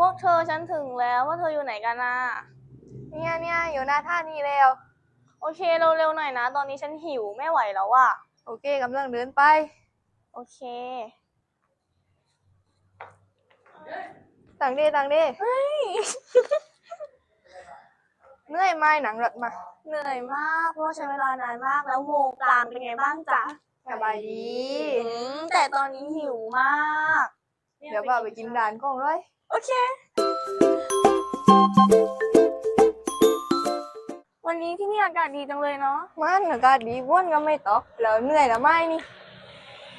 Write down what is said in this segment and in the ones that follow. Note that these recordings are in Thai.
พวกเธอฉันถึงแล้วว่าเธออยู่ไหนกันน่ะเนี่ยเนี่ยอยู่หน้าท่านี้แล้ว โอเคเร็วๆหน่อยนะ ตอนนี้ฉันหิวไม่ไหวแล้วอะโอเคกำลังเดินไป โอเคต่างเด้ต่างเด้เฮ้ยเหนื่อยไหมหนังรถมา เหนื่อยมาก เพราะว่าใช้เวลานานมากแล้วโมกลางเป็นไงบ้างจ๊ะสบายดีอืมแต่ตอนนี้หิวมาก เดี๋ยวบ่าไปกินด่านกองเลยโอเค วันนี้ที่นี่อากาศดีจังเลยเนาะมันอากาศดีบ้วนก็ไม่ตกแล้วเหนื่อยแล้วไหมนี่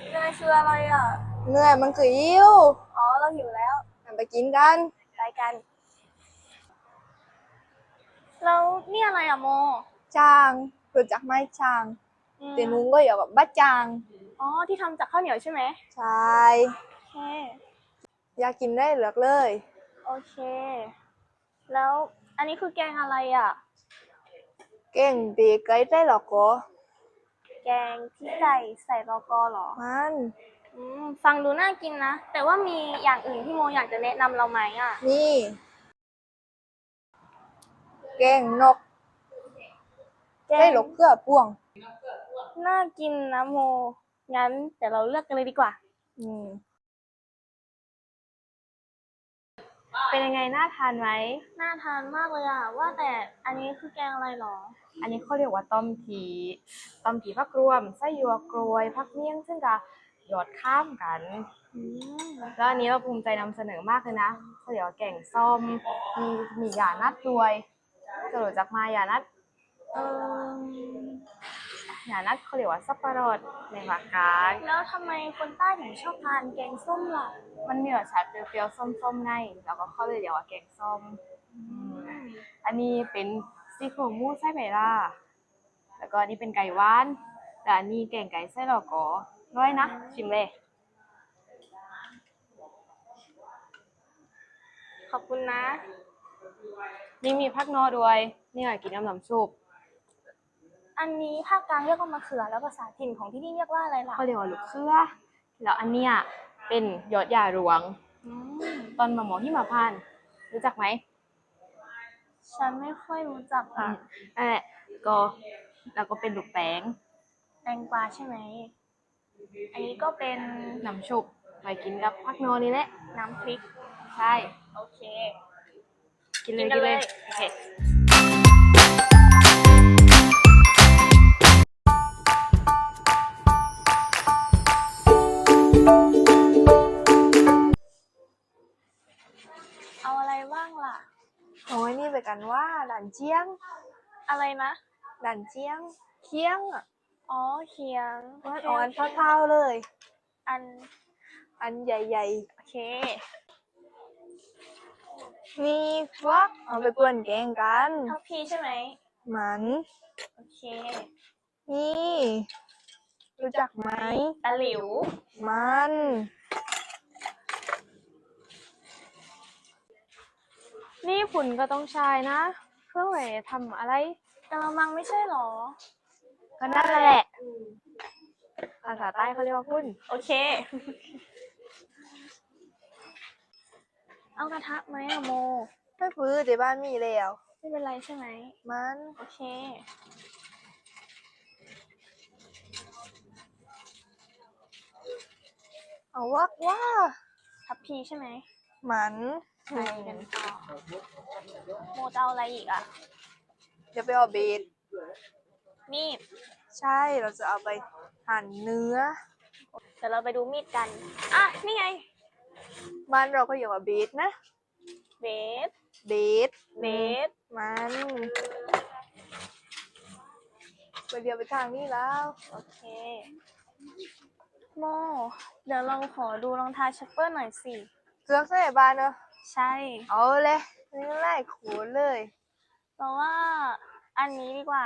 เหนื่อยคืออะไรอะ เหนื่อยมันคืออิ่วอ๋อเราหิวแล้วไปกินกันไปกัน แล้วนี่อะไรอะโม จางรู้จักไหมจางอืมเตียนุ้งก็อยู่กับบ้าจาง อ๋อที่ทำจากข้าวเหนียวใช่ไหมใช่ โอเค อยากกินได้เลือกเลย โอเค แล้วอันนี้คือแกงอะไรอะเก่งดีไกลได้หรอกก็แกงที่ไก่ใส่รอกอเหรอ มันอืมฟังดูน่ากินนะ แต่ว่ามีอย่างอื่นที่โมอยากจะแนะนำเราไหมอะ นี่ แกงนกแกได้งหลกเกลือป่วง น่ากินนะโม งั้นเดี๋ยวเราเลือกกันเลยดีกว่า อืม เป็นยังไงน่าทานไหม น่าทานมากเลยอะ ว่าแต่อันนี้คือแกงอะไรหรอ อันนี้เขาเรียกว่าต้มผีต้มผีผักรวมไส้หยวกกรวยผักเมี่ยงซึ่งก็หยอดข้ามกันอืมแล้วอันนี้เราภูมิใจนำเสนอมากเลยนะเขาเรียกว่าแกงส้มมีมีหยานัดด้วยจะรู้จักมาหยานัด เออ หยานัดเขาเรียกว่าสับปะรดในภาคกลางแล้วทำไมคนใต้ถึงชอบทานแกงส้มล่ะ มันมีรสชาติเปรี้ยวๆส้มๆไงแล้วก็เขาเลยเรียกว่าแกงส้มอืมอันนี้เป็นซี่โครงหมูไส้ไหล่าแล้วก็อันนี้เป็นไก่หวานแต่อันนี้แกงไก่ไส้หลอกอร้อยนะ ชิมเลย ขอบคุณนะ นี่มีผักนอด้วย นี่ไงกินน้ำน้ำซุป อันนี้ภาคกลางเรียกว่ามะเขือ แล้วภาษาถิ่นของที่นี่เรียกว่าอะไรล่ะเขาเรียกว่าลูกเขือแล้วอันเนี้ยเป็นยอดยาหลวง อืมตอนมะม่วงที่มาพานต์รู้จักไหมฉันไม่ค่อยรู้จักอือะมนั่นแหละก็แล้วก็เป็นลูกแป้งแตงกวาใช่ไหม อันนี้ก็เป็นน้ำชุบไปกินกับผักนอนี่แหละน้ำพริก ใช่ โอเค กินเลยกินกันเลยโอเค เอาอะไรบ้างล่ะ โอ้ยนี่ไปกันว่าด่านเจียง อะไรนะด่านเจียง เคียงอะ อ๋อเคียงมันโออ่อนเคเท่าๆเลย อัน อันใหญ่โอเคๆมีฟักเอาไปกวนแกงกัน เท่าพี่ใช่ไหม มัน โอเค นี่ รู้จักไหม ตะหลิว มัน นี่ผุนก็ต้องใช้นะ เพื่อไว้ทำอะไรกะละมังไม่ใช่หรอ ก็นั่นแหละ ภาษาใต้เขาเรียกว่าพุ่น โอเค เอากระทะไหมอะโม ไม่ฟื้นแต่บ้านมีแล้ว ไม่เป็นไรใช่ไหม มัน โอเค เอาวักว่าทับพีใช่ไหมมันไปกันต่อโมจะเอาอะไรอีกอะ เดี๋ยวไปเอาเบดมีดใช่เราจะเอาไปหั่นเนื้อ เดี๋ยวเราไปดูมีดกัน อะ นี่ไงบ้านเราก็อยู่กับเบดนะ เบส เบดเบส มันไปเดียวไปทางนี้แล้ว โอเค โม เดี๋ยวเราขอดูรองเท้าชัปเปอร์หน่อยสิ เกือกใส่บ้านเนอะใช่ เอาเลยนี่ไล่ขูดเลยเพราะว่าอันนี้ดีกว่า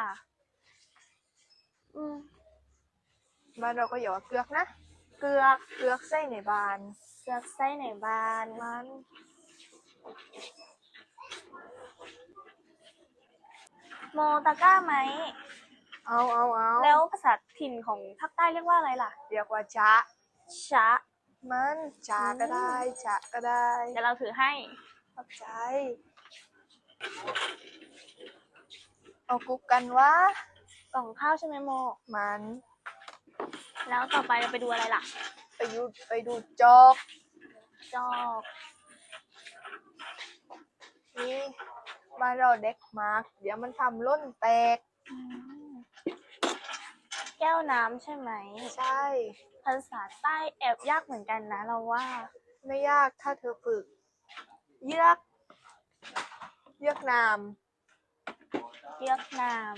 อืมบ้านเราก็อยู่กับเกือกนะ เกลือกเกือกใส่ในบ้านเกลือกไส้ไหนบานมันโมตะกร้าไหม เอาเอาเอาแล้วภาษาถิ่นของภาคใต้เรียกว่าอะไรล่ะ เรียกว่าจ๊ะชะมันจ๊ะก็ได้จ๊ะก็ได้เดี๋ยวเราถือให้ขอบใจ เอากุ๊กกันวะกล่องข้าวใช่ไหมโม มัน แล้วต่อไปเราไปดูอะไรล่ะ ไปยูไปดูจอกจอกนี่มานเราเด็กมากเดี๋ยวมันทำล้นแตกอืม แก้วน้ำใช่ไหม ใช่ ภาษาใต้แอบยากเหมือนกันนะเราว่า ไม่ยากถ้าเธอฝึก เยือก เยือกนาม เยือกนาม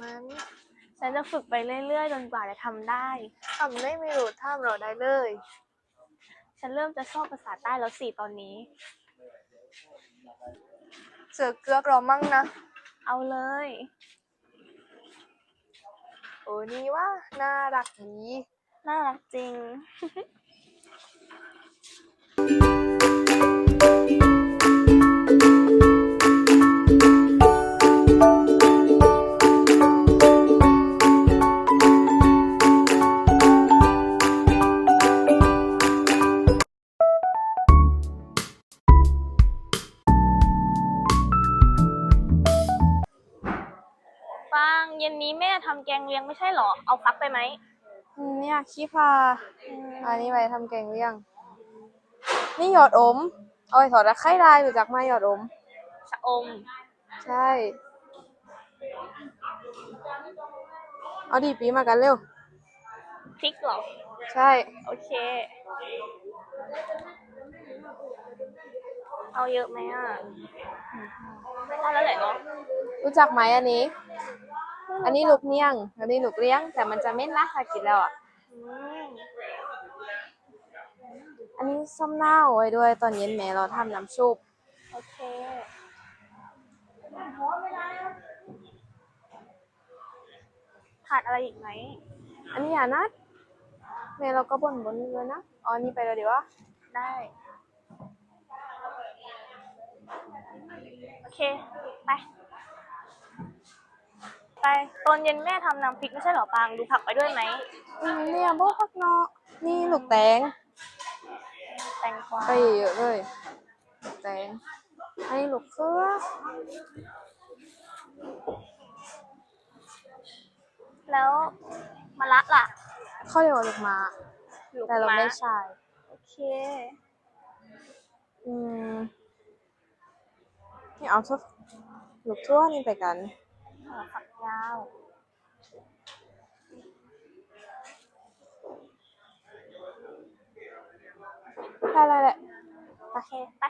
มันฉันจะฝึกไปเรื่อยๆจนกว่าจะทำได้ ทำได้ไม่รู้ท่ามเราได้เลย ฉันเริ่มจะชอบภาษาใต้แล้วสิตอนนี้ เสือเกือกเรามั่งนะ เอาเลย โอ้นี่ว่าน่ารักดี น่ารักจริง นนี้แม่ทำแกงเลียงไม่ใช่เหรอ เอาฟักไปไหม อืมเนี่ยขี้พาอันนี้ไว้ทำแกงเลี่ยง นี่หยอดอมเอาไปถอดตะไคร้ลายรู้จักไหมหยอดอม ชะอม ใช่ เอาดีปีมากันเร็ว พริกเหรอ ใช่ โอเค เอาเยอะไหมอะเอาแล้วแหละเนาะรู้จักไหมอันนี้ อันนี้ลูกเนียง อันนี้ลูกเลี้ยง แต่มันจะเม็ดนะถ้ากินแล้วอะอืมอันนี้ส้มเน่าไว้ด้วยตอนเย็นแม่เราทำน้ำซุปโอเคขาดอะไรอีกไหม อันนี้อย่านัดแม่เราก็บ่นบนเลยนะ อ๋ออันนี้ไปแล้วดีวะ ได้ โอเค ไป ไป ตอนเย็นแม่ทำน้ำพริกไม่ใช่เหรอปาง ดูผักไปด้วยไหมอืมเนี่ยโบพักเนาะนี่ลูกแตงแตงกวาไปเยอะเลยลูกแตงอันนี้ลูกเขือแล้วมะระล่ะ เขาเรียกว่าลูกหมาลูกแต่เราม้ไม่ใช่โอเค อืมนี่เอาทุกลูกทั่วนี่ไปกัน หัวฝักยาวได้ไรแหละโอเค ไป